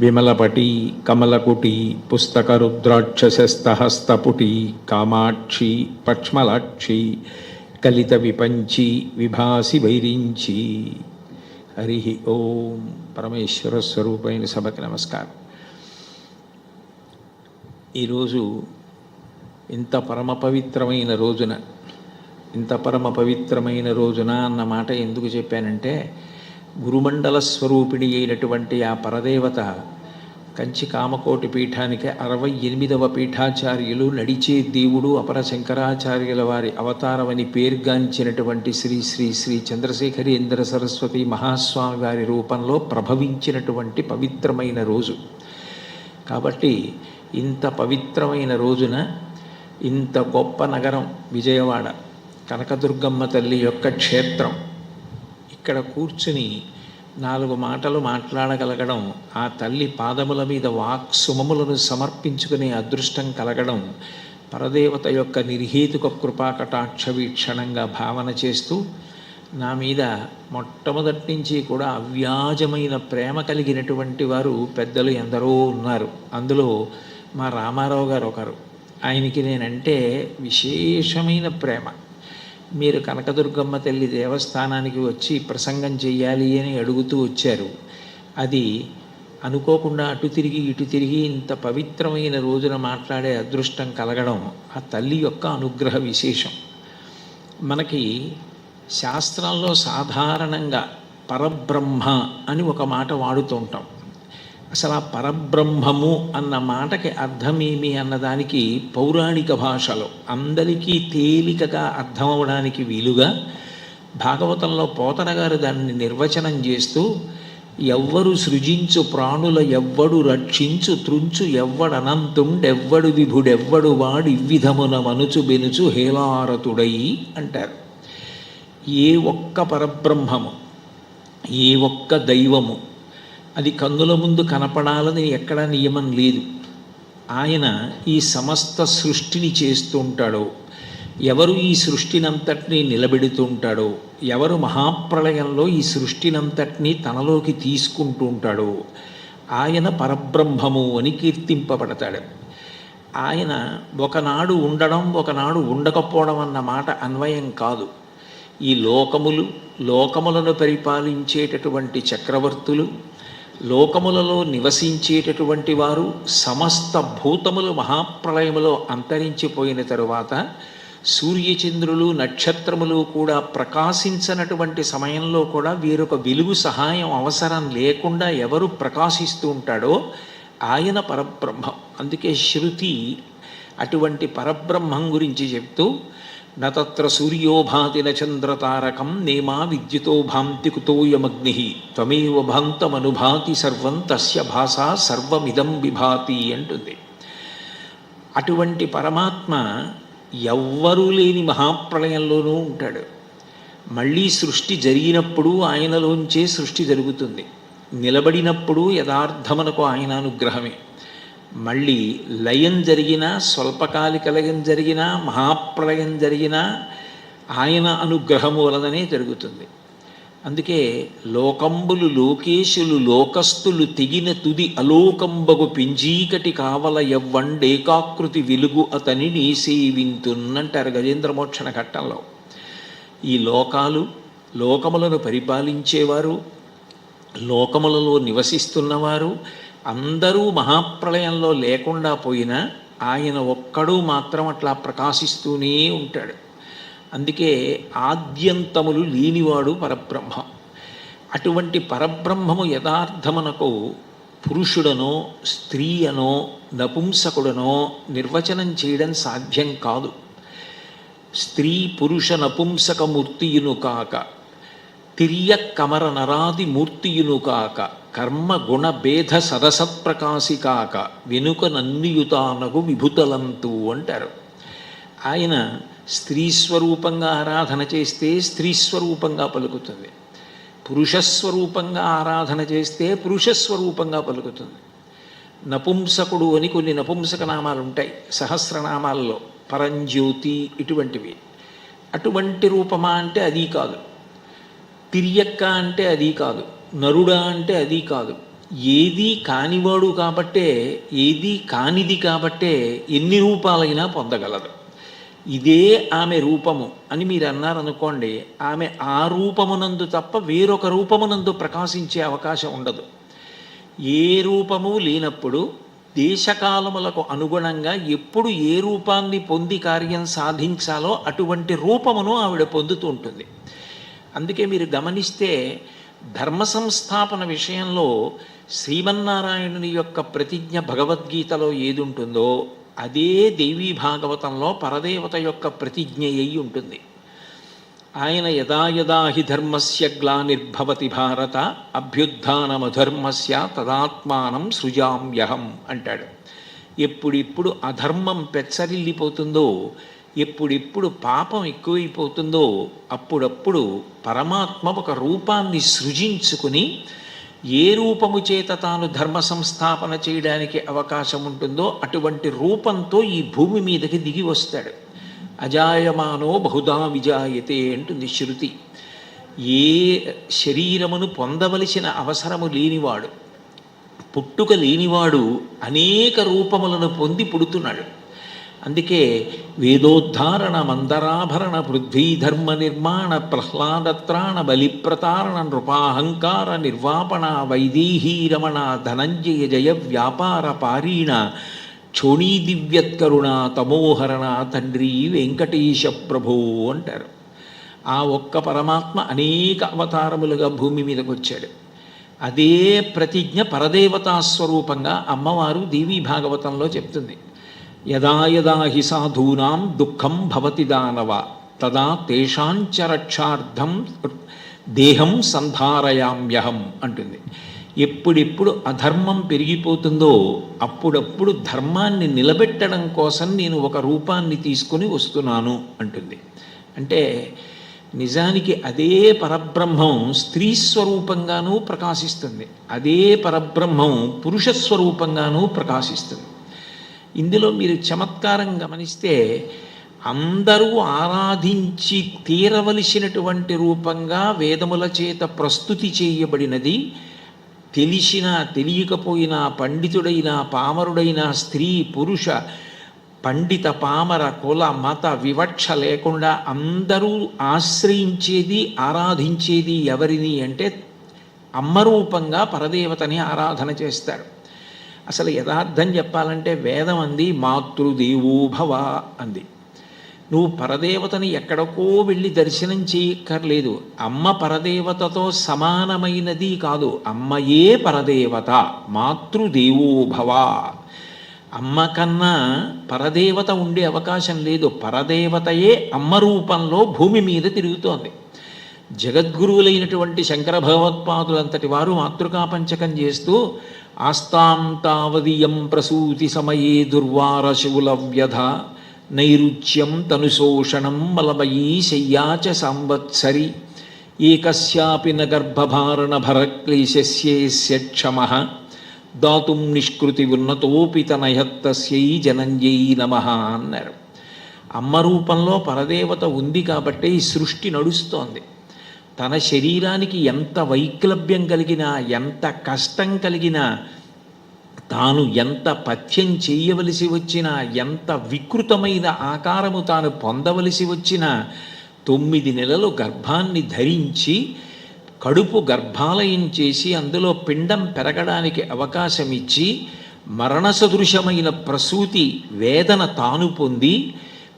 విమలపటి కమలకుటి పుస్తకరుద్రాక్షసస్తహస్తపుటి కామాక్షి పక్ష్మలాక్షి కలిత విపంచి విభాసి వైరించి. హరి ఓం పరమేశ్వర స్వరూపైన సభకి నమస్కారం. ఈరోజు ఇంత పరమ పవిత్రమైన రోజున ఇంత పరమ పవిత్రమైన రోజున అన్న మాట ఎందుకు చెప్పానంటే గురుమండల స్వరూపిణి అయినటువంటి ఆ పరదేవత కంచి కామకోటి పీఠానికి అరవై ఎనిమిదవ పీఠాచార్యులు నడిచే దేవుడు అపర శంకరాచార్యుల వారి అవతారమని పేర్గాంచినటువంటి శ్రీ శ్రీ శ్రీ చంద్రశేఖరేంద్ర సరస్వతి మహాస్వామి వారి రూపంలో ప్రభవించినటువంటి పవిత్రమైన రోజు. కాబట్టి ఇంత పవిత్రమైన రోజున ఇంత గొప్ప నగరం విజయవాడ కనకదుర్గమ్మ తల్లి యొక్క క్షేత్రం. ఇక్కడ కూర్చుని నాలుగు మాటలు మాట్లాడగలగడం ఆ తల్లి పాదముల మీద వాక్ సుమములను సమర్పించుకునే అదృష్టం కలగడం పరదేవత యొక్క నిర్హేతుక కృపాకటాక్ష వీక్షణంగా భావన చేస్తూ నా మీద మొట్టమొదటి నుంచి కూడా అవ్యాజమైన ప్రేమ కలిగినటువంటి వారు పెద్దలు ఎందరో ఉన్నారు. అందులో మా రామారావు గారు ఒకరు. ఆయనకి నేనంటే విశేషమైన ప్రేమ. మీరు కనకదుర్గమ్మ తల్లి దేవస్థానానికి వచ్చి ప్రసంగం చెయ్యాలి అని అడుగుతూ వచ్చారు. అది అనుకోకుండా అటు తిరిగి ఇటు తిరిగి ఇంత పవిత్రమైన రోజున మాట్లాడే అదృష్టం కలగడం ఆ తల్లి యొక్క అనుగ్రహ విశేషం. మనకి శాస్త్రంలో సాధారణంగా పరబ్రహ్మ అని ఒక మాట వాడుతూ ఉంటాం అసలు ఆ పరబ్రహ్మము అన్న మాటకి అర్థమేమి అన్నదానికి పౌరాణిక భాషలో అందరికీ తేలికగా అర్థమవడానికి వీలుగా భాగవతంలో పోతన గారు దాన్ని నిర్వచనం చేస్తూ ఎవ్వరు సృజించు ప్రాణుల ఎవ్వడు రక్షించు త్రుంచు ఎవ్వడనంతుండెవ్వడు విభుడెవ్వడు వాడు ఇవ్విధమున మనుచు బెనుచు హేలారతుడై అంటారు. ఏ ఒక్క పరబ్రహ్మము ఏ ఒక్క దైవము అది కన్నుల ముందు కనపడాలని ఎక్కడా నియమం లేదు. ఆయన ఈ సమస్త సృష్టిని చేస్తూ ఉంటాడో ఎవరు ఈ సృష్టినంతటినీ నిలబెడుతూ ఉంటాడో ఎవరు మహాప్రళయంలో ఈ సృష్టినంతటినీ తనలోకి తీసుకుంటూ ఉంటాడో ఆయన పరబ్రహ్మము అని కీర్తింపబడతాడు. ఆయన ఒకనాడు ఉండడం ఒకనాడు ఉండకపోవడం అన్న మాట అన్వయం కాదు. ఈ లోకములు లోకములను పరిపాలించేటటువంటి చక్రవర్తులు లోకములలో నివసించేటటువంటి వారు సమస్త భూతములు మహాప్రళయములో అంతరించిపోయిన తరువాత సూర్యచంద్రులు నక్షత్రములు కూడా ప్రకాశించనటువంటి సమయంలో కూడా వీరొక వెలుగు సహాయం అవసరం లేకుండా ఎవరు ప్రకాశిస్తూ ఉంటాడో ఆయన పరబ్రహ్మం. అందుకే శృతి అటువంటి పరబ్రహ్మం గురించి చెప్తూ నత్ర సూర్యోభాతి చంద్రతారకం నేమా విద్యుతో భాంతి కుతోయమగ్ని త్వమేవ భాంతమనుభాతి సర్వం తస్య భాష సర్వమిదం విభాతి అంటుంది. అటువంటి పరమాత్మ ఎవ్వరూ లేని మహాప్రళయంలోనూ ఉంటాడు. మళ్ళీ సృష్టి జరిగినప్పుడు ఆయనలోంచే సృష్టి జరుగుతుంది. నిలబడినప్పుడు యథార్థమనకు ఆయన అనుగ్రహమే. మళ్ళీ లయం జరిగినా స్వల్పకాలిక లయం జరిగినా మహాప్రలయం జరిగినా ఆయన అనుగ్రహము వలననే జరుగుతుంది. అందుకే లోకంబులు లోకేశులు లోకస్తులు తెగిన తుది అలోకంబగు పింజీకటి కావల ఎవ్వండేకాకృతి వెలుగు అతని నీ సేవింతున్నంటారు గజేంద్రమోక్షణ ఘట్టంలో. ఈ లోకాలు లోకములను పరిపాలించేవారు లోకములలో నివసిస్తున్నవారు అందరూ మహాప్రళయంలో లేకుండా పోయినా ఆయన ఒక్కడు మాత్రం అట్లా ప్రకాశిస్తూనే ఉంటాడు. అందుకే ఆద్యంతములు లేనివాడు పరబ్రహ్మ. అటువంటి పరబ్రహ్మము యథార్థమునకు పురుషుడనో స్త్రీ అనో నపుంసకుడనో నిర్వచనం చేయడం సాధ్యం కాదు. స్త్రీ పురుష నపుంసకమూర్తియును కాక తిర్య కమర నరాది మూర్తియును కాక కర్మ గుణ భేద సరసత్ప్రకాశి కాక వెనుక నన్నియుతానగు విభుతలంతు అంటారు ఆయన స్త్రీ స్వరూపంగా ఆరాధన చేస్తే స్త్రీ స్వరూపంగా పలుకుతుంది పురుషస్వరూపంగా ఆరాధన చేస్తే పురుషస్వరూపంగా పలుకుతుంది నపుంసకుడు అని కొన్ని నపుంసక నామాలు ఉంటాయి సహస్రనామాల్లో పరంజ్యోతి ఇటువంటివి అటువంటి రూపమా అంటే అది కాదు తిరియక్క అంటే అది కాదు నరుడా అంటే అది కాదు. ఏది కానివాడు కాబట్టే ఏది కానిది కాబట్టే ఎన్ని రూపాలైనా పొందగలదు. ఇదే ఆమె రూపము అని మీరు అన్నారనుకోండి ఆమె ఆ రూపమునందు తప్ప వేరొక రూపమునందు ప్రకాశించే అవకాశం ఉండదు. ఏ రూపము లేనప్పుడు దేశకాలములకు అనుగుణంగా ఎప్పుడు ఏ రూపాన్ని పొంది కార్యం సాధించాలో అటువంటి రూపమును ఆవిడ పొందుతూ ఉంటుంది. అందుకే మీరు గమనిస్తే ధర్మ సంస్థాపన విషయంలో శ్రీమన్నారాయణుని యొక్క ప్రతిజ్ఞ భగవద్గీతలో ఏది ఉంటుందో అదే దేవీ భాగవతంలో పరదేవత యొక్క ప్రతిజ్ఞ అయి ఉంటుంది. ఆయన యదా యదా హి ధర్మస్య గ్లానిర్భవతి భారత అభ్యుత్నమధర్మస్య తదాత్మానం సృజామ్యహం అంటాడు. ఎప్పుడిప్పుడు అధర్మం పెచ్చరిల్లిపోతుందో ఎప్పుడెప్పుడు పాపం ఎక్కువైపోతుందో అప్పుడప్పుడు పరమాత్మ ఒక రూపాన్ని సృజించుకుని ఏ రూపము చేత తాను ధర్మ సంస్థాపన చేయడానికి అవకాశం ఉంటుందో అటువంటి రూపంతో ఈ భూమి మీదకి దిగి వస్తాడు. అజాయమానో బహుదా విజాయతే అంటుంది శృతి. ఏ శరీరమును పొందవలసిన అవసరము లేనివాడు పుట్టుక లేనివాడు అనేక రూపములను పొంది పుడుతున్నాడు. అందుకే వేదోద్ధారణ మందరాభరణ పృథ్వీధర్మ నిర్మాణ ప్రహ్లాదత్రాణ బలిప్రతారణ నృపాహంకార నిర్వాపణ వైదేహీరమణ ధనంజయ జయ వ్యాపార పారీణ క్షోణీదివ్యత్కరుణ తమోహరణ తండ్రి వెంకటేశ ప్రభో అంటారు. ఆ ఒక్క పరమాత్మ అనేక అవతారములుగా భూమి మీదకు వచ్చాడు. అదే ప్రతిజ్ఞ పరదేవతా స్వరూపంగా అమ్మవారు దేవీ భాగవతంలో చెప్తుంది. యదా యదా హి సాధూనాం దుఃఖం భవతి దానవ తదా తేషాంచ రక్షార్థం దేహం సంధారయామ్యహం అంటుంది. ఎప్పుడెప్పుడు అధర్మం పెరిగిపోతుందో అప్పుడప్పుడు ధర్మాన్ని నిలబెట్టడం కోసం నేను ఒక రూపాన్ని తీసుకుని వస్తున్నాను అంటుంది. అంటే నిజానికి అదే పరబ్రహ్మం స్త్రీ స్వరూపంగానూ ప్రకాశిస్తుంది. అదే పరబ్రహ్మం పురుష స్వరూపంగానూ ప్రకాశిస్తుంది. ఇందులో మీరు చమత్కారం గమనిస్తే అందరూ ఆరాధించి తీరవలసినటువంటి రూపంగా వేదముల చేత ప్రస్తుతి చేయబడినది. తెలిసినా తెలియకపోయినా పండితుడైనా పామరుడైనా స్త్రీ పురుష పండిత పామర కుల మత వివక్ష లేకుండా అందరూ ఆశ్రయించేది ఆరాధించేది ఎవరిని అంటే అమ్మరూపంగా పరదేవతని ఆరాధన చేస్తారు. అసలు యథార్థం చెప్పాలంటే వేదం అంది మాతృదేవోభవ అంది. నువ్వు పరదేవతని ఎక్కడికో వెళ్ళి దర్శనం చేయక్కర్లేదు. అమ్మ పరదేవతతో సమానమైనది కాదు. అమ్మయే పరదేవత మాతృదేవోభవ. అమ్మ కన్నా పరదేవత ఉండే అవకాశం లేదు. పరదేవతయే అమ్మ రూపంలో భూమి మీద తిరుగుతోంది. జగద్గురువులైనటువంటి శంకర భగవత్పాదులంతటి వారు మాతృకా పంచకం చేస్తూ ఆస్తాం తావదీయం ప్రసూతి సమయే దుర్వారశుల వ్యధ నైరుచ్యం తనుశోషణం మలమయీ శయ్యాచ సంవత్సరి. ఏకస్యాపి న భరక్లేశస్యేస్య క్షమ దాతుం నిష్కృతి ఉన్నతోపి తనయత్తస్యై జనంజై నమ అన్నారు. అమ్మ రూపంలో పరదేవత ఉంది కాబట్టి ఈ సృష్టి నడుస్తోంది. తన శరీరానికి ఎంత వైక్లభ్యం కలిగినా ఎంత కష్టం కలిగినా తాను ఎంత పథ్యం చేయవలసి వచ్చినా ఎంత వికృతమైన ఆకారము తాను పొందవలసి వచ్చినా తొమ్మిది నెలలు గర్భాన్ని ధరించి కడుపు గర్భాలయం చేసి అందులో పిండం పెరగడానికి అవకాశం ఇచ్చి మరణ సదృశమైన ప్రసూతి వేదన తాను పొంది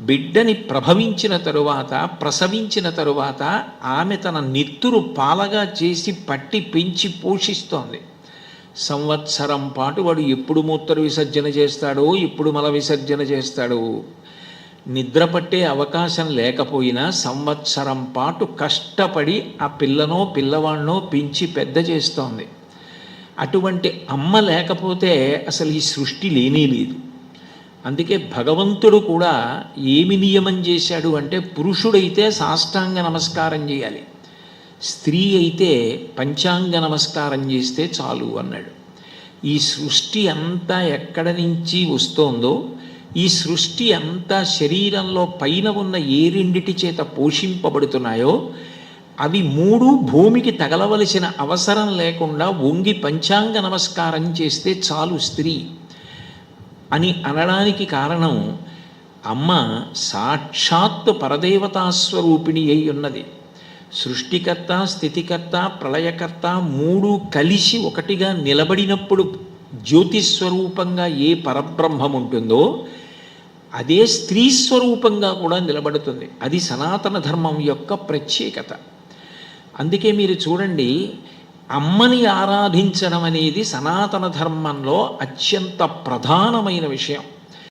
బిడ్డని ప్రభవించిన తరువాత ప్రసవించిన తరువాత ఆమె తన నెత్తురు పాలగా చేసి పట్టి పెంచి పోషిస్తోంది. సంవత్సరం పాటు వాడు ఎప్పుడు మూత్ర విసర్జన చేస్తాడో ఎప్పుడు మల విసర్జన చేస్తాడో. నిద్ర పట్టే అవకాశం లేకపోయినా సంవత్సరం పాటు కష్టపడి ఆ పిల్లనో పిల్లవాడినో పెంచి పెద్ద చేస్తోంది. అటువంటి అమ్మ లేకపోతే అసలు ఈ సృష్టి లేనే లేదు. అందుకే భగవంతుడు కూడా ఏమి నియమం చేశాడు అంటే పురుషుడైతే సాష్టాంగ నమస్కారం చేయాలి. స్త్రీ అయితే పంచాంగ నమస్కారం చేస్తే చాలు అన్నాడు. ఈ సృష్టి అంతా ఎక్కడ నుంచి వస్తోందో ఈ సృష్టి అంతా శరీరంలో పైన ఉన్న ఏ రెండిటి చేత పోషింపబడుతున్నాయో అవి మూడు భూమికి తగలవలసిన అవసరం లేకుండా వంగి పంచాంగ నమస్కారం చేస్తే చాలు స్త్రీ. అని అనడానికి కారణం అమ్మ సాక్షాత్తు పరదేవతాస్వరూపిణి అయి ఉన్నది. సృష్టికర్త స్థితికర్త ప్రళయకర్త మూడు కలిసి ఒకటిగా నిలబడినప్పుడు జ్యోతిస్వరూపంగా ఏ పరబ్రహ్మం ఉంటుందో అదే స్త్రీ స్వరూపంగా కూడా నిలబడుతుంది. అది సనాతన ధర్మం యొక్క ప్రత్యేకత. అందుకే మీరు చూడండి అమ్మని ఆరాధించడం అనేది సనాతన ధర్మంలో అత్యంత ప్రధానమైన విషయం.